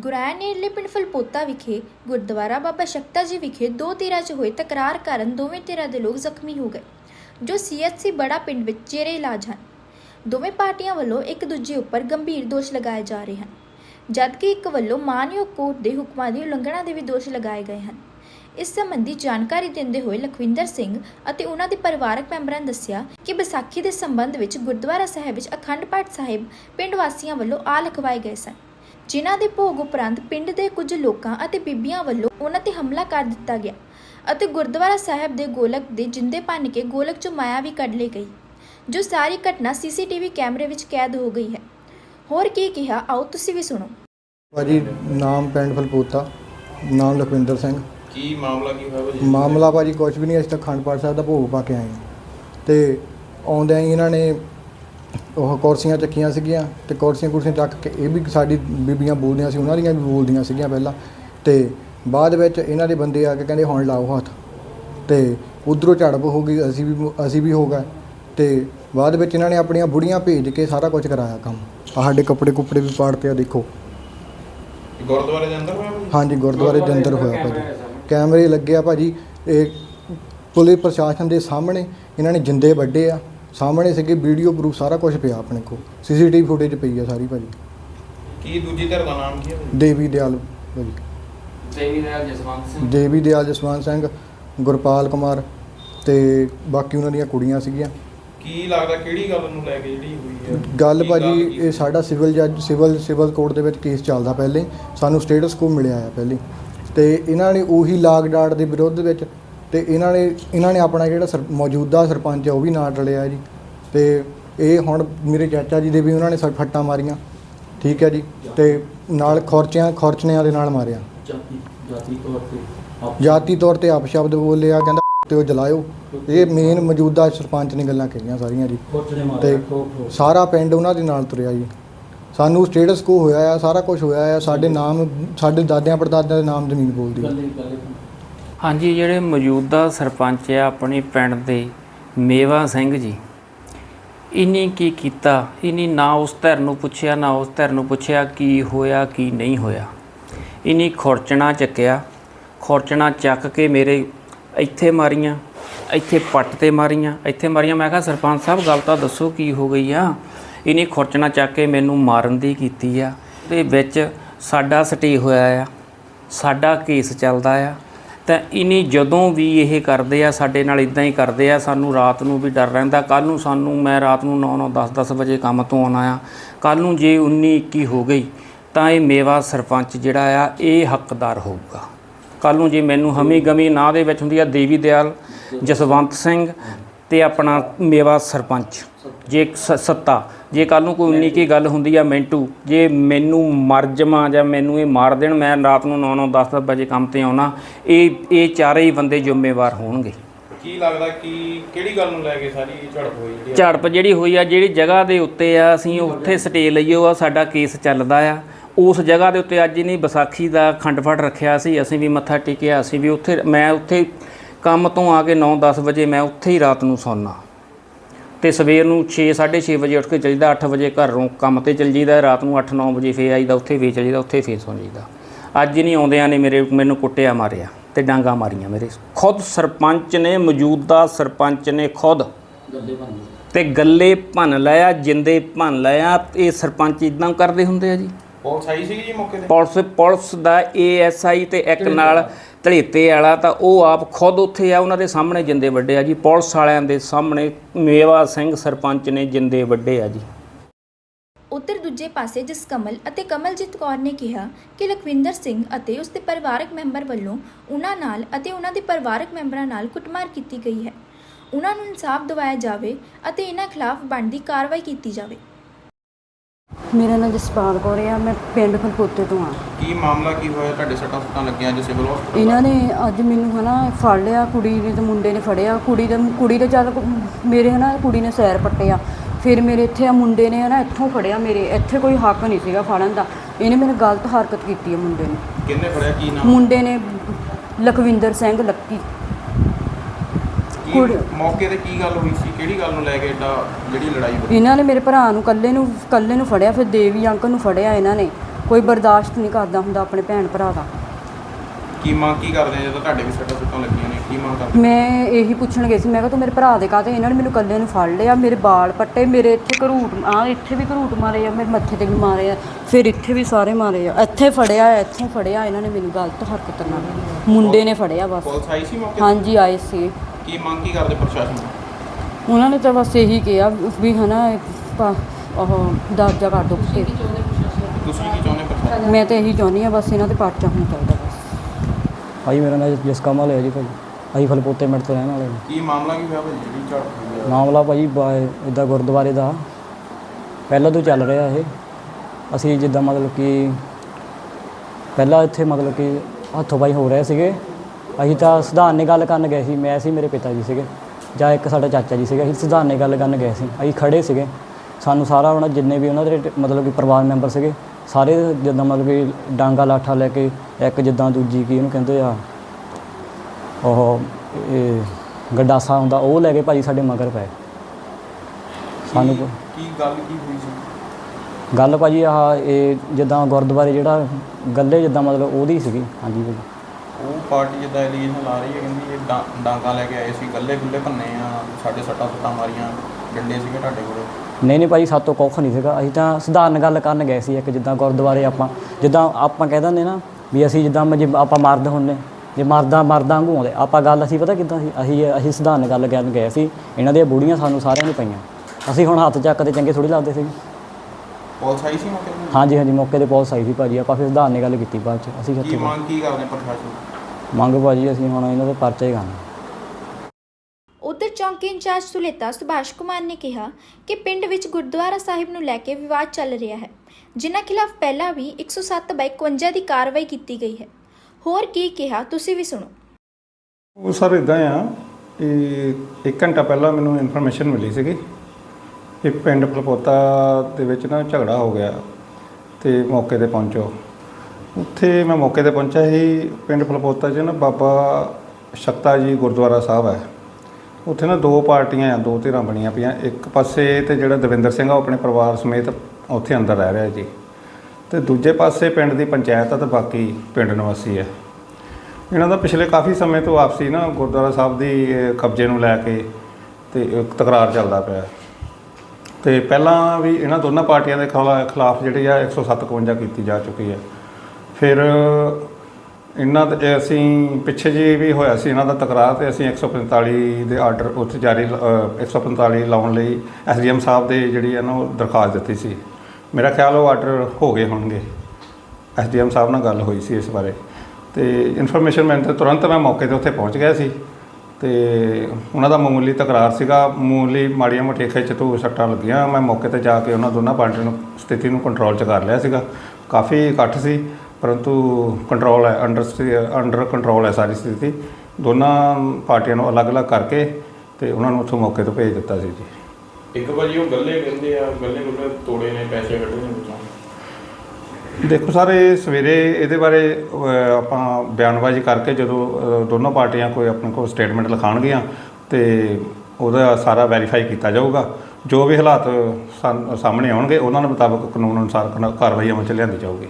ਗੁਰਾਇਆ ਨੇੜਲੇ ਪਿੰਡ ਫਲਪੋਤਾ ਵਿਖੇ, ਗੁਰਦੁਆਰਾ ਬਾਬਾ ਸ਼ਕਤਾ ਜੀ ਵਿਖੇ ਦੋ ਧਿਰਾਂ 'ਚ ਹੋਏ ਤਕਰਾਰ ਕਾਰਨ ਦੋਵੇਂ ਧਿਰਾਂ ਦੇ ਲੋਕ ਜ਼ਖਮੀ ਹੋ ਗਏ, ਜੋ ਸੀਐਚਸੀ ਬੜਾ ਪਿੰਡ ਵਿੱਚ ਜੇਰੇ ਇਲਾਜ ਹਨ। ਦੋਵੇਂ ਪਾਰਟੀਆਂ ਵੱਲੋਂ ਇੱਕ ਦੂਜੇ ਉੱਪਰ ਗੰਭੀਰ ਦੋਸ਼ ਲਗਾਏ ਜਾ ਰਹੇ ਹਨ, ਜਦਕਿ ਇੱਕ ਵੱਲੋਂ ਮਾਨਯੋਗ ਕੋਰਟ ਦੇ ਹੁਕਮਾਂ ਦੀ ਉਲੰਘਣਾ ਦੇ ਵੀ ਦੋਸ਼ ਲਗਾਏ ਗਏ ਹਨ। ਇਸ ਸੰਬੰਧੀ ਜਾਣਕਾਰੀ ਦਿੰਦੇ ਹੋਏ ਲਖਵਿੰਦਰ ਸਿੰਘ ਅਤੇ ਉਹਨਾਂ ਦੇ ਪਰਿਵਾਰਕ ਮੈਂਬਰਾਂ ਨੇ ਦੱਸਿਆ ਕਿ ਵਿਸਾਖੀ ਦੇ ਸੰਬੰਧ ਵਿੱਚ ਗੁਰਦੁਆਰਾ ਸਾਹਿਬ ਵਿੱਚ ਅਖੰਡ ਪਾਠ ਸਾਹਿਬ ਪਿੰਡ ਵਾਸੀਆਂ ਵੱਲੋਂ ਆ ਲਿਖਵਾਏ ਗਏ ਸਨ। ਜਿਨ੍ਹਾਂ ਦੇ ਭੋਗ ਉਪਰੰਤ ਪਿੰਡ ਦੇ ਕੁਝ ਲੋਕਾਂ ਅਤੇ ਬੀਬੀਆਂ ਵੱਲੋਂ ਉਹਨਾਂ ਤੇ ਹਮਲਾ ਕਰ ਦਿੱਤਾ ਗਿਆ ਅਤੇ ਗੁਰਦੁਆਰਾ ਸਾਹਿਬ ਦੇ ਗੋਲਕ ਦੇ ਜਿੰਦੇ ਭੰਨ ਕੇ ਗੋਲਕ ਚੋਂ ਮਾਇਆ ਵੀ ਕੱਢ ਲਈ ਗਈ ਜੋ ਸਾਰੀ ਘਟਨਾ ਸੀਸੀਟੀਵੀ ਕੈਮਰੇ ਵਿੱਚ ਕੈਦ ਹੋ ਗਈ ਹੈ। ਹੋਰ ਕੀ ਕਿਹਾ ਆਓ ਤੁਸੀਂ ਵੀ ਸੁਣੋ। ਭਾਜੀ ਨਾਮ ਪਿੰਡ ਫਲਪੂਤਾ ਨਾਮ ਲਖਵਿੰਦਰ ਸਿੰਘ। ਕੀ ਮਾਮਲਾ ਕੀ ਹੋਇਆ ਭਾਜੀ? ਮਾਮਲਾ ਭਾਜੀ ਕੁਝ ਵੀ ਨਹੀਂ ਅਸੀਂ ਤਾਂ ਅਖੰਡ ਪਾਠ ਸਾਹਿਬ ਦਾ ਭੋਗ ਪਾ ਕੇ ਆਏ ਹਾਂ। ਤੇ ਆਉਂਦਿਆਂ ਹੀ ਇਹਨਾਂ ਨੇ ਉਹ ਕੁਰਸੀਆਂ ਚੱਕੀਆਂ ਸੀਗੀਆਂ ਤੇ ਕੁਰਸੀਆਂ ਕੁਰਸੀਆਂ ਚੱਕ ਕੇ ਇਹ ਵੀ ਸਾਡੀ ਬੀਬੀਆਂ ਬੋਲਦੀਆਂ ਸੀ ਉਹਨਾਂ ਦੀਆਂ ਵੀ ਬੋਲਦੀਆਂ ਸੀਗੀਆਂ ਪਹਿਲਾਂ। ਤੇ ਬਾਅਦ ਵਿੱਚ ਇਹਨਾਂ ਦੇ ਬੰਦੇ ਆ ਕੇ ਕਹਿੰਦੇ ਹੁਣ ਲਾਓ ਹੱਥ। ਤੇ ਉਧਰੋਂ ਝੜਪ ਹੋ ਗਈ ਅਸੀਂ ਵੀ ਅਸੀਂ ਵੀ ਹੋ ਗਏ। ਤੇ ਬਾਅਦ ਵਿੱਚ ਇਹਨਾਂ ਨੇ ਆਪਣੀਆਂ ਬੁੜੀਆਂ ਭੇਜ ਕੇ ਸਾਰਾ ਕੁਝ ਕਰਾਇਆ ਕੰਮ। ਆਹ ਸਾਡੇ ਕੱਪੜੇ ਕੁੱਪੜੇ ਵੀ ਪਾੜ ਤੇ ਆ ਦੇਖੋ। ਗੁਰਦੁਆਰੇ ਦੇ ਅੰਦਰ ਹੋਇਆ ਹਾਂਜੀ ਗੁਰਦੁਆਰੇ ਦੇ ਅੰਦਰ ਹੋਇਆ ਭਾਜੀ। ਕੈਮਰੇ ਲੱਗੇ ਆ ਭਾਜੀ। ਇਹ ਪੁਲਿਸ ਪ੍ਰਸ਼ਾਸਨ ਦੇ ਸਾਹਮਣੇ ਇਹਨਾਂ ਨੇ ਜਿੰਦੇ ਵੱਡੇ ਆ। ਸਾਹਮਣੇ ਸੀਗੇ ਵੀਡੀਓ ਪ੍ਰੂਫ ਸਾਰਾ ਕੁਝ ਪਿਆ ਆਪਣੇ ਕੋਲ। ਸੀਸੀਟੀਵੀ ਫੁਟੇਜ ਪਈ ਆ ਸਾਰੀ ਭਾਜੀ। ਕੀ ਦੂਜੀ ਧਿਰ ਦਾ ਨਾਮ ਕੀ ਹੈ ਭਾਜੀ? ਦੇਵੀ ਦਿਆਲ ਭਾਜੀ। ਦੇਵੀ ਦਇਆਲ ਜਸਵੰਤ ਸਿੰਘ। ਦੇਵੀ ਦਿਆਲ ਜਸਵੰਤ ਸਿੰਘ ਗੁਰਪਾਲ ਕੁਮਾਰ ਤੇ ਬਾਕੀ ਉਹਨਾਂ ਦੀਆਂ ਕੁੜੀਆਂ ਸੀਗੀਆਂ। ਕੀ ਲੱਗਦਾ ਕਿਹੜੀ ਗੱਲ ਨੂੰ ਲੈ ਕੇ ਜਿਹੜੀ ਹੋਈ ਹੈ? ਗੱਲ ਕੀ ਭਾਜੀ ਕੀ ਇਹ ਸਾਡਾ ਸਿਵਲ ਜੱਜ ਸਿਵਲ ਸਿਵਲ ਕੋਰਟ ਦੇ ਵਿੱਚ ਕੇਸ ਚੱਲਦਾ ਪਹਿਲੇ। ਸਾਨੂੰ ਸਟੇਟਸ ਕੋ ਮਿਲਿਆ ਆ ਪਹਿਲੇ। ਤੇ ਇਹਨਾਂ ਨੇ ਉਹੀ ਲਾਗ ਡਾਟ ਦੇ ਵਿਰੁੱਧ ਵਿੱਚ ਤੇ ਇਹਨਾਂ ਨੇ ਇਹਨਾਂ ਨੇ ਆਪਣਾ ਜਿਹੜਾ ਸਰ- ਮੌਜੂਦਾ ਸਰਪੰਚ ਹੈ ਉਹ ਵੀ ਨਾਲ ਰਲਿਆ ਜੀ। ਤੇ ਇਹ ਹੁਣ ਮੇਰੇ ਚਾਚਾ ਜੀ ਦੇ ਵੀ ਉਹਨਾਂ ਨੇ ਸੱਟ ਫੱਟਾਂ ਮਾਰੀਆਂ। ਠੀਕ ਹੈ ਜੀ? ਤੇ ਨਾਲ ਖੁਰਚਿਆਂ ਖੁਰਚਣਿਆਂ ਦੇ ਨਾਲ ਮਾਰਿਆ। ਜਾਤੀ ਜਾਤੀ ਤੌਰ ਤੇ ਆਪ- ਜਾਤੀ ਤੌਰ ਤੇ ਅਪਸ਼ਬਦ ਬੋਲਿਆ ਕਹਿੰਦਾ ਤੇ ਉਹ ਜਲਾਇਓ ਇਹ ਮੇਨ ਮੌਜੂਦਾ ਸਰਪੰਚ ਨੇ ਗੱਲਾਂ ਕਹੀਆਂ ਸਾਰੀਆਂ ਜੀ। ਖੋਟੜੇ ਤੇ ਸਾਰਾ ਪਿੰਡ ਉਹਨਾਂ ਦੇ ਨਾਲ ਤੁਰਿਆ ਜੀ। ਸਾਨੂੰ ਸਟੇਟਸ ਕੋ ਹੋਇਆ ਆ ਸਾਰਾ ਕੁਝ ਹੋਇਆ ਆ। ਸਾਡੇ ਨਾਮ ਸਾਡੇ ਦਾਦਿਆਂ ਪੜਦਾਦਿਆਂ ਦੇ ਨਾਮ ਜ਼ਮੀਨ ਬੋਲਦੀ ਆ। ਗੱਲੇ ਗੱਲੇ ਹਾਂਜੀ, ਜਿਹੜੇ ਮੌਜੂਦਾ ਸਰਪੰਚ ਆ ਆਪਣੇ ਪਿੰਡ ਦੇ, ਮੇਵਾ ਸਿੰਘ ਜੀ। ਇਨੀ ਕੀ ਕੀਤਾ? ਇਨੀ ਨਾ ਉਸ ਧਿਰ ਨੂੰ ਪੁੱਛਿਆ, ਨਾ ਉਸ ਧਿਰ ਨੂੰ ਪੁੱਛਿਆ ਕੀ ਹੋਇਆ, ਕੀ ਨਹੀਂ ਹੋਇਆ। ਇਨੀ ਖੁਰਚਣਾ ਚੱਕਿਆ। ਖੁਰਚਣਾ ਚੱਕ ਕੇ ਮੇਰੇ ਇੱਥੇ ਮਾਰੀਆਂ, ਇੱਥੇ ਪੱਟ ਤੇ ਮਾਰੀਆਂ, ਇੱਥੇ ਮਾਰੀਆਂ। ਮੈਂ ਕਿਹਾ, ਸਰਪੰਚ ਸਾਹਿਬ, ਗੱਲ ਤਾਂ ਦੱਸੋ ਕੀ ਹੋ ਗਈ ਆ? ਇਨੀ ਖੁਰਚਣਾ ਚੱਕ ਕੇ ਮੈਨੂੰ ਮਾਰਨ ਦੀ ਕੀਤੀ ਆ। ਤੇ ਵਿੱਚ ਸਾਡਾ ਸਟੇ ਹੋਇਆ ਆ। ਸਾਡਾ ਕੇਸ ਚੱਲਦਾ ਆ। ਤਾਂ ਇਨੀ ਜਦੋਂ ਵੀ ਇਹ ਕਰਦੇ ਆ, ਸਾਡੇ ਨਾਲ ਇਦਾਂ ਹੀ ਕਰਦੇ ਆ, ਸਾਨੂੰ ਰਾਤ ਨੂੰ ਵੀ ਡਰ ਰਹਿੰਦਾ। ਕੱਲ ਨੂੰ ਸਾਨੂੰ, ਮੈਂ ਰਾਤ ਨੂੰ 9 9 10 10 ਵਜੇ ਕੰਮ ਤੋਂ ਆਉਣਾ ਆ। ਕੱਲ ਨੂੰ ਜੇ 19 21 ਹੋ ਗਈ, ਤਾਂ ਇਹ ਮੇਵਾ ਸਰਪੰਚ ਜਿਹੜਾ ਆ, ਇਹ ਹੱਕਦਾਰ ਹੋਊਗਾ। ਕੱਲ ਨੂੰ ਜੇ ਮੈਨੂੰ ਹਮੀ ਗਮੀ ਨਾਂ ਦੇ ਵਿੱਚ ਹੁੰਦੀ ਆ, ਦੇਵੀ ਦਿਆਲ, ਜਸਵੰਤ ਸਿੰਘ ਤੇ ਆਪਣਾ ਮੇਵਾ ਸਰਪੰਚ। ਜੇ ਸੱਤਾ ਜੇ ਕੱਲ ਨੂੰ ਕੋਈ ਉਨੀ ਕੀ ਗੱਲ ਹੁੰਦੀ ਆ ਮਿੰਟੂ ਜੇ ਮੈਨੂੰ ਮਰ ਜਾਵਾਂ ਜਾਂ ਮੈਨੂੰ ਇਹ ਮਾਰ ਦੇਣ ਮੈਂ ਰਾਤ ਨੂੰ 9 9 10 10 ਵਜੇ ਕੰਮ ਤੇ ਆਉਣਾ ਇਹ ਇਹ ਚਾਰੇ ਹੀ ਬੰਦੇ ਜ਼ਿੰਮੇਵਾਰ ਹੋਣਗੇ। ਕੀ ਲੱਗਦਾ ਕੀ ਕਿਹੜੀ ਗੱਲ ਨੂੰ ਲੈ ਕੇ ਸਾਰੀ ਝੜਪ ਹੋਈ ਜਿਹੜੀ ਝੜਪ ਜਿਹੜੀ ਹੋਈ ਆ ਜਿਹੜੀ ਜਗ੍ਹਾ ਦੇ ਉੱਤੇ ਆ ਅਸੀਂ ਉੱਥੇ ਸਟੇ ਲਈਓ ਆ ਸਾਡਾ ਕੇਸ ਚੱਲਦਾ ਆ। ਉਸ ਜਗ੍ਹਾ ਦੇ ਉੱਤੇ ਅੱਜ ਨਹੀਂ ਵਿਸਾਖੀ ਦਾ ਖੰਡਫੜ ਰੱਖਿਆ ਸੀ ਅਸੀਂ ਵੀ ਮੱਥਾ ਟੇਕਿਆ ਅਸੀਂ ਵੀ ਉੱਥੇ ਮੈਂ ਉੱਥੇ ਕੰਮ ਤੋਂ ਆ ਕੇ 9-10 ਵਜੇ ਮੈਂ ਉੱਥੇ ਹੀ ਰਾਤ ਨੂੰ ਸੌਣਾ ਤੇ ਸਵੇਰ ਨੂੰ 6-6:30 ਵਜੇ ਉੱਠ ਕੇ ਚੱਲੀਦਾ 8 ਵਜੇ ਘਰੋਂ ਕੰਮ ਤੇ ਚੱਲ ਜੀਦਾ ਰਾਤ ਨੂੰ 8-9 ਵਜੇ ਫੇਰ ਆਈਦਾ ਉੱਥੇ ਫੇਰ ਚੱਲੀਦਾ ਉੱਥੇ ਫੇਰ ਸੌਂ ਜੀਦਾ ਅੱਜ ਨਹੀਂ ਆਉਂਦਿਆਂ ਨੇ ਮੇਰੇ ਮੈਨੂੰ ਕੁੱਟਿਆ ਮਾਰਿਆ ਤੇ ਡਾਂਗਾ ਮਾਰੀਆਂ ਮੇਰੇ। ਖੁਦ ਸਰਪੰਚ ਨੇ ਮੌਜੂਦਾ ਸਰਪੰਚ ਨੇ ਖੁਦ ਤੇ ਗੱਲੇ ਭੰਨ ਲਿਆ ਜਿੰਦੇ ਭੰਨ ਲਿਆ ਇਹ ਸਰਪੰਚ ਇਦਾਂ ਕਰਦੇ ਹੁੰਦੇ ਆ ਜੀ। ਪੁਲਿਸ ਆਈ ਸੀਗੀ ਜੀ ਮੌਕੇ ਤੇ? ਪੁਲਿਸ ਪੁਲਿਸ ਦਾ ਏਐਸਆਈ ਤੇ ਇੱਕ ਨਾਲ ਧੜੇਤੇ ਵਾਲਾ ਤਾਂ ਉਹ ਆਪ ਖੁਦ ਉੱਥੇ ਆ, ਉਹਨਾਂ ਦੇ ਸਾਹਮਣੇ ਜਿੰਦੇ ਵੱਡੇ ਆ ਜੀ। ਪੁਲਿਸ ਵਾਲਿਆਂ ਦੇ ਸਾਹਮਣੇ ਮੇਵਾ ਸਿੰਘ ਸਰਪੰਚ ਨੇ ਜਿੰਦੇ ਵੱਡੇ ਆ ਜੀ। ਉੱਧਰ ਦੂਜੇ ਪਾਸੇ ਜਿਸ ਕਮਲ ਅਤੇ ਕਮਲਜੀਤ ਕੌਰ ਨੇ ਕਿਹਾ ਕਿ ਲਖਵਿੰਦਰ ਸਿੰਘ ਅਤੇ ਉਸ ਦੇ ਪਰਿਵਾਰਕ ਮੈਂਬਰ ਵੱਲੋਂ ਉਹਨਾਂ ਨਾਲ ਅਤੇ ਉਹਨਾਂ ਦੇ ਪਰਿਵਾਰਕ ਮੈਂਬਰਾਂ ਨਾਲ ਕੁੱਟਮਾਰ ਕੀਤੀ ਗਈ ਹੈ। ਉਹਨਾਂ ਨੂੰ ਇਨਸਾਫ ਦਿਵਾਇਆ ਜਾਵੇ ਅਤੇ ਇਹਨਾਂ ਖਿਲਾਫ ਬਣਦੀ ਕਾਰਵਾਈ ਕੀਤੀ ਜਾਵੇ। ਮੇਰਾ ਨਾਮ ਜਸਪਾਲ ਕੌਰ ਆ ਮੈਂ ਪਿੰਡ ਫਲਪੋਤੇ ਤੋਂ ਆ ਕੀ ਮਾਮਲਾ ਕੀ ਹੋਇਆ? ਤੁਹਾਡੇ ਸੱਟਾਂ ਸੁੱਟਾਂ ਲੱਗੀਆਂ ਅੱਜ ਸਿਵਲ ਹਸਪਤਾਲ? ਇਹਨਾਂ ਨੇ ਅੱਜ ਮੈਨੂੰ ਹਨਾ ਫੜ ਲਿਆ ਕੁੜੀ ਨੇ ਤੇ ਮੁੰਡੇ ਨੇ ਫੜਿਆ। ਕੁੜੀ ਦੇ ਕੁੜੀ ਦੇ ਜਦ ਮੇਰੇ ਹਨਾ ਕੁੜੀ ਨੇ ਸੈਰ ਪੱਟਿਆ। ਫਿਰ ਮੇਰੇ ਇੱਥੇ ਆ ਮੁੰਡੇ ਨੇ ਹਨਾ ਇੱਥੋਂ ਫੜਿਆ ਮੇਰੇ। ਇੱਥੇ ਕੋਈ ਹੱਕ ਨਹੀਂ ਸੀਗਾ ਫੜਨ ਦਾ। ਇਹਨੇ ਮੇਰੇ ਗਲਤ ਹਰਕਤ ਕੀਤੀ ਹੈ ਮੁੰਡੇ ਨੇ। ਕਿੰਨੇ ਫੜਿਆ? ਕੀ ਨਾਮ? ਮੁੰਡੇ ਨੇ ਲਖਵਿੰਦਰ ਸਿੰਘ ਲੱਕੀ। ਕੁੜੀ- ਮੌਕੇ ਤੇ ਕੀ ਗੱਲ ਹੋਈ ਸੀ? ਕਿਹੜੀ ਗੱਲ ਨੂੰ ਲੈ ਕੇ ਏਡਾ ਜਿਹੜੀ ਲੜਾਈ ਹੋਈ? ਇਹਨਾਂ ਨੇ ਮੇਰੇ ਭਰਾ ਨੂੰ ਕੱਲੇ ਨੂੰ ਕੱਲੇ ਨੂੰ ਫੜਿਆ ਫਿਰ ਦੇਵੀ ਅੰਕਲ ਨੂੰ ਫੜਿਆ ਇਹਨਾਂ ਨੇ। ਕੋਈ ਬਰਦਾਸ਼ਤ ਨਹੀਂ ਕਰਦਾ ਹੁੰਦਾ ਆਪਣੇ ਭੈਣ ਭਰਾ ਦਾ। ਕੀ ਮੰਗ ਕੀ ਕਰਦੇ ਆ ਜਦੋਂ ਤੁਹਾਡੇ ਵੀ ਸੱਟਾਂ ਸੁੱਟਾਂ ਲੱਗੀਆਂ ਨੇ? ਕੀ ਮੰਗ ਕਰਦੇ ਮੈਂ ਇਹੀ ਪੁੱਛਣ ਗਈ ਸੀ। ਮੈਂ ਕਿਹਾ ਤੂੰ ਮੇਰੇ ਭਰਾ ਦੇ ਕਾਤੇ ਇਹਨਾਂ ਨੇ ਮੈਨੂੰ ਇਕੱਲੇ ਨੂੰ ਫੜ ਲਿਆ? ਮੇਰੇ ਬਾਲ ਪੱਟੇ ਮੇਰੇ ਇੱਥੇ ਘਰੂਟ ਆ ਇੱਥੇ ਵੀ ਘਰੂਟ ਮਾਰੇ ਆ ਮੇਰੇ ਮੱਥੇ ਤੇ ਵੀ ਮਾਰੇ ਆ ਫਿਰ ਇੱਥੇ ਵੀ ਸਾਰੇ ਮਾਰੇ ਆ। ਇੱਥੇ ਫੜਿਆ ਇੱਥੋਂ ਫੜਿਆ ਇਹਨਾਂ ਨੇ ਮੈਨੂੰ ਗਲਤ ਹਰਕਤ ਨਾਲ। ਮੁੰਡੇ ਨੇ ਫੜਿਆ ਬਸ। ਪੁਲਿਸ ਆਈ ਸੀ ਮੌਕੇ ਤੇ? ਹਾਂਜੀ ਆਏ ਸੀ। ਕੀ ਮੰਗ ਕੀ ਕਰਦੇ ਪ੍ਰਸ਼ਾਸਨ ਤੋਂ? ਉਹਨਾਂ ਨੇ ਤਾਂ ਬਸ ਇਹੀ ਕਿਹਾ ਵੀ ਹਨਾ ਇਹ ਪਾ- ਉਹ ਦਰਜਾ ਕਰ ਦੋ ਤੁਸੀਂ ਕੀ ਚਾਹੁੰਦੇ ਪ੍ਰਸ਼ਾਸਨ ਮੈਂ ਤਾਂ ਇਹੀ ਚਾਹੁੰਦੀ ਆ ਬਸ ਇਹਨਾਂ ਤੇ ਪਰਚਾ ਹੋਣਾ ਚਾਹੀਦਾ ਬਸ। ਭਾਈ ਮੇਰਾ ਨਾਮ ਜਿਸ ਕਮਲ ਹੈ ਜੀ ਭਾਈ। ਅਸੀਂ ਫਲਪੋਤੇ ਮਿੰਟ ਤੋਂ ਰਹਿਣ ਵਾਲੇ ਨੇ ਕੀ ਮਾਮਲਾ ਕੀ ਹੋਇਆ ਭਾਜੀ ਜਿਹੜੀ ਝੜਪ ਹੋਈ ਆ। ਮਾਮਲਾ ਭਾਜੀ ਇਦਾਂ ਗੁਰਦੁਆਰੇ ਦਾ। ਪਹਿਲਾਂ ਤੋਂ ਚੱਲ ਰਿਹਾ ਇਹ। ਅਸੀਂ ਜਿੱਦਾਂ ਮਤਲਬ ਕਿ ਪਹਿਲਾਂ ਇੱਥੇ ਮਤਲਬ ਕਿ ਹੱਥੋਂ ਪਾਈ ਹੋ ਰਹੇ ਸੀਗੇ। ਅਸੀਂ ਤਾਂ ਸਧਾਰਨ ਨੇ ਗੱਲ ਕਰਨ ਗਏ ਸੀ ਮੈਂ ਸੀ ਮੇਰੇ ਪਿਤਾ ਜੀ ਸੀਗੇ ਜਾਂ ਇੱਕ ਸਾਡਾ ਚਾਚਾ ਜੀ ਸੀਗਾ ਅਸੀਂ ਸਧਾਰਨ ਨੇ ਗੱਲ ਕਰਨ ਗਏ ਸੀ ਅਸੀਂ ਖੜੇ ਸੀਗੇ। ਸਾਨੂੰ ਸਾਰਾ ਉਹਨਾਂ ਜਿੰਨੇ ਵੀ ਉਹਨਾਂ ਦੇ ਮਤਲਬ ਕਿ ਪਰਿਵਾਰ ਮੈਂਬਰ ਸੀਗੇ ਸਾਰੇ ਜਿੱਦਾਂ ਮਤਲਬ ਕਿ ਡਾਂਗਾ ਲਾਠਾ ਲੈ ਕੇ ਇੱਕ ਜਿੱਦਾਂ ਦੂਜੀ ਕੀ ਉਹਨੂੰ ਕਹਿੰਦੇ ਆ ਉਹ ਇਹ ਗੰਡਾਸਾ ਹੁੰਦਾ ਉਹ ਲੈ ਕੇ ਭਾਜੀ ਸਾਡੇ ਮਗਰ ਪਏ। ਸਾਨੂੰ ਕੀ- ਕੀ ਗੱਲ ਕੀ ਹੋਈ ਸੀ? ਗੱਲ ਭਾਜੀ ਆਹ ਇਹ ਜਿੱਦਾਂ ਗੁਰਦੁਆਰੇ ਜਿਹੜਾ ਗੱਲੇ ਜਿੱਦਾਂ ਮਤਲਬ ਉਹਦੀ ਸੀਗੀ ਹਾਂਜੀ ਭਾਜੀ। ਉਹ ਪਾਰਟੀ ਜਿੱਦਾਂ ਐਲੀਗੇਸ਼ਨ ਲਾ ਰਹੀ ਹੈ ਕਹਿੰਦੀ ਇਹ ਡਾਂ- ਡਾਂਗਾ ਲੈ ਕੇ ਆਏ ਸੀ ਗੱਲੇ ਗੁੱਲੇ ਭੰਨੇ ਆ ਸਾਡੇ ਸੱਟਾਂ ਸੁੱਟਾਂ ਮਾਰੀਆਂ ਡੰਡੇ ਸੀਗੇ ਤੁਹਾਡੇ ਕੋਲ? ਨਹੀਂ ਨਹੀਂ ਭਾਜੀ ਸਾਤੋਂ ਕੁੱਖ ਨਹੀਂ ਸੀਗਾ। ਅਸੀਂ ਤਾਂ ਸਧਾਰਨ ਗੱਲ ਕਰਨ ਗਏ ਸੀ ਇੱਕ ਜਿੱਦਾਂ ਗੁਰਦੁਆਰੇ ਆਪਾਂ ਜਿੱਦਾਂ ਆਪਾਂ ਕਹਿ ਦਿੰਦੇ ਨਾ ਵੀ ਅਸੀਂ ਜਿੱਦਾਂ ਮ- ਜੇ ਆਪਾਂ ਮਰਦ ਹੁੰਨੇ ਜੇ ਮਰਦਾਂ ਮਰਦਾਂ ਵਾਂਗੂ ਆਉਂਦੇ ਆਪਾਂ ਗੱਲ ਅਸੀਂ ਪਤਾ ਕਿੱਦਾਂ ਸੀ? ਅਸੀਂ ਅਸੀਂ ਸਧਾਰਨ ਗੱਲ ਕਰਨ ਗਏ ਸੀ ਇਹਨਾਂ ਦੀਆਂ ਬੁੜੀਆਂ ਸਾਨੂੰ ਸਾਰਿਆਂ ਨੂੰ ਪਈਆਂ। ਅਸੀਂ ਹੁਣ ਹੱਥ ਚੱਕਦੇ ਚੰਗੇ ਥੋੜੀ ਲੱਗਦੇ ਸੀ ਪੁਲਿਸ ਆਈ ਸੀ ਮੌਕੇ ਤੇ? ਹਾਂਜੀ ਹਾਂਜੀ ਮੌਕੇ ਤੇ ਪੁਲਿਸ ਆਈ ਸੀ ਭਾਜੀ ਆਪਾਂ ਫਿਰ ਸਧਾਰਨ ਗੱਲ ਕੀਤੀ ਬਾਅਦ ਚ ਅਸੀਂ ਕੀ ਮੰਗ ਕੀ ਕਰਦੇ ਪ੍ਰਸ਼ਾਸਨ? ਮੰਗ ਭਾਜੀ ਅਸੀਂ ਹੁਣ ਇਹਨਾਂ ਦਾ ਪਰਚਾ ਹੀ ਕਰਨਾ। ਉਧਰ ਚੌਂਕੀ ਇੰਚਾਰਜ ਸੁਲੇਤਾ ਸੁਭਾਸ਼ ਕੁਮਾਰ ਨੇ ਕਿਹਾ ਕਿ ਪਿੰਡ ਵਿੱਚ ਗੁਰਦੁਆਰਾ ਸਾਹਿਬ ਨੂੰ ਲੈ ਕੇ ਵਿਵਾਦ ਚੱਲ ਰਿਹਾ ਹੈ ਜਿਨ੍ਹਾਂ ਖਿਲਾਫ ਪਹਿਲਾਂ ਵੀ 107 ਬਾਈ 51 ਦੀ ਕਾਰਵਾਈ ਕੀਤੀ ਗਈ ਹੈ। ਹੋਰ ਕੀ ਕਿਹਾ ਤੁਸੀਂ ਵੀ ਸੁਣੋ। ਉਹ ਸਰ ਇਦਾਂ ਆ ਇਹ ਇੱਕ ਘੰਟਾ ਪਹਿਲਾਂ ਮੈਨੂੰ ਇਨਫੋਰਮੇਸ਼ਨ ਮਿਲੀ ਸੀਗੀ ਕਿ ਪਿੰਡ ਫਲਪੋਤਾ ਦੇ ਵਿੱਚ ਨਾ ਝਗੜਾ ਹੋ ਗਿਆ ਤੇ ਮੌਕੇ ਤੇ ਪਹੁੰਚੋ। ਉੱਥੇ ਮੈਂ ਮੌਕੇ ਤੇ ਪਹੁੰਚਿਆ ਸੀ, ਪਿੰਡ ਫਲਪੋਤਾ 'ਚ ਨਾ ਬਾਬਾ ਸ਼ਕਤਾ ਜੀ ਗੁਰਦੁਆਰਾ ਸਾਹਿਬ ਹੈ। ਉੱਥੇ ਨਾ ਦੋ ਪਾਰਟੀਆਂ ਆ, ਦੋ ਧਿਰਾਂ ਬਣੀਆਂ ਪਈਆਂ, ਇੱਕ ਪਾਸੇ ਤੇ ਜਿਹੜਾ ਦਵਿੰਦਰ ਸਿੰਘ ਆ, ਉਹ ਆਪਣੇ ਪਰਿਵਾਰ ਸਮੇਤ ਉੱਥੇ ਅੰਦਰ ਰਹਿ ਰਿਹਾ ਜੀ। ਤੇ ਦੂਜੇ ਪਾਸੇ ਪਿੰਡ ਦੀ ਪੰਚਾਇਤ ਆ ਤੇ ਬਾਕੀ ਪਿੰਡ ਨਿਵਾਸੀ ਹੈ ਇਹਨਾਂ ਦਾ ਪਿਛਲੇ ਕਾਫੀ ਸਮੇਂ ਤੋਂ ਆਪਸੀ ਨਾ ਗੁਰਦੁਆਰਾ ਸਾਹਿਬ ਦੀ ਕਬਜ਼ੇ ਨੂੰ ਲੈ ਕੇ ਤੇ ਤਕਰਾਰ ਚੱਲਦਾ ਪਿਆ। ਤੇ ਪਹਿਲਾਂ ਵੀ ਇਹਨਾਂ ਦੋਨਾਂ ਪਾਰਟੀਆਂ ਦੇ ਖਿਲਾ- ਖਿਲਾਫ ਜਿਹੜੀ ਆ 157 ਕੀਤੀ ਜਾ ਚੁੱਕੀ ਹੈ ਫਿਰ ਇਹਨਾਂ ਦੇ ਅਸੀਂ ਪਿੱਛੇ ਜੀ ਵੀ ਹੋਇਆ ਸੀ ਇਹਨਾਂ ਦਾ ਤਕਰਾਰ ਤੇ ਅਸੀਂ 145 ਦੇ ਆਰਡਰ ਉੱਥੇ ਜਾਰੀ ਲ- ਅਹ, 145 ਲਾਉਣ ਲਈ ਐਸਡੀਐਮ ਸਾਹਿਬ ਦੇ ਜਿਹੜੀ ਹੈ ਨਾ ਉਹ ਦਰਖਾਸਤ ਦਿੱਤੀ ਸੀ। ਮੇਰਾ ਖਿਆਲ ਉਹ ਆਰਡਰ ਹੋ ਗਏ ਹੋਣਗੇ। ਐਸਡੀਐਮ ਸਾਹਿਬ ਨਾਲ ਗੱਲ ਹੋਈ ਸੀ ਇਸ ਬਾਰੇ। ਤੇ ਇਨਫੋਰਮੇਸ਼ਨ ਮੈਨੂੰ ਤੇ ਤੁਰੰਤ ਮੈਂ ਮੌਕੇ ਤੇ ਉੱਥੇ ਪਹੁੰਚ ਗਿਆ ਸੀ। ਤੇ ਉਹਨਾਂ ਦਾ ਮਾਮੂਲੀ ਤਕਰਾਰ ਸੀਗਾ। ਮਾਮੂਲੀ ਮਾੜੀਆਂ ਮੋਟੀਆਂ ਖਿੱਚ ਤੋਂ ਸੱਟਾਂ ਲੱਗੀਆਂ। ਮੈਂ ਮੌਕੇ ਤੇ ਜਾ ਕੇ ਉਹਨਾਂ ਦੋਨਾਂ ਪਾਰਟੀਆਂ ਨੂੰ ਸਥਿਤੀ ਨੂੰ ਕੰਟਰੋਲ 'ਚ ਕਰ ਲਿਆ ਸੀਗਾ। ਕਾਫੀ ਇਕੱਠ ਸੀ। ਪਰੰਤੂ ਕੰਟਰੋਲ ਹੈ ਅੰਡਰ ਅੰਡਰ ਕੰਟਰੋਲ ਹੈ ਸਾਰੀ ਸਥਿਤੀ। ਦੋਨਾਂ ਪਾਰਟੀਆਂ ਨੂੰ ਅਲੱਗ-ਅਲੱਗ ਕਰਕੇ ਤੇ ਉਹਨਾਂ ਨੂੰ ਉੱਥੋਂ ਮੌਕੇ ਤੋਂ ਭੇਜ ਦਿੱਤਾ ਸੀ ਜੀ। ਇੱਕ ਭਾਜੀ ਉਹ ਗੱਲੇ ਕਹਿੰਦੇ ਆ ਗੱਲੇ ਗੁੱਲੇ ਤੋੜੇ ਨੇ ਪੈਸੇ ਕੱਢੇ ਨੇ ਵਿੱਚੋਂ। ਦੇਖੋ ਸਰ ਇਹ ਸਵੇਰੇ ਇਹਦੇ ਬਾਰੇ ਆਪਾਂ ਬਿਆਨਬਾਜ਼ੀ ਕਰਕੇ ਜਦੋਂ ਦੋਨੋਂ ਪਾਰਟੀਆਂ ਕੋਈ ਆਪਣੇ ਕੋਲ ਸਟੇਟਮੈਂਟ ਲਿਖਾਉਣਗੀਆਂ ਤੇ ਉਹਦਾ ਸਾਰਾ ਵੈਰੀਫਾਈ ਕੀਤਾ ਜਾਊਗਾ। ਜੋ ਵੀ ਹਾਲਾਤ ਸਾਹਮਣੇ ਆਉਣਗੇ ਉਹਨਾਂ ਦੇ ਮੁਤਾਬਕ ਕਾਨੂੰਨ ਅਨੁਸਾਰ ਕਾਰਵਾਈ ਅਮਲ ਚ ਲਿਆਂਦੀ ਜਾਊਗੀ।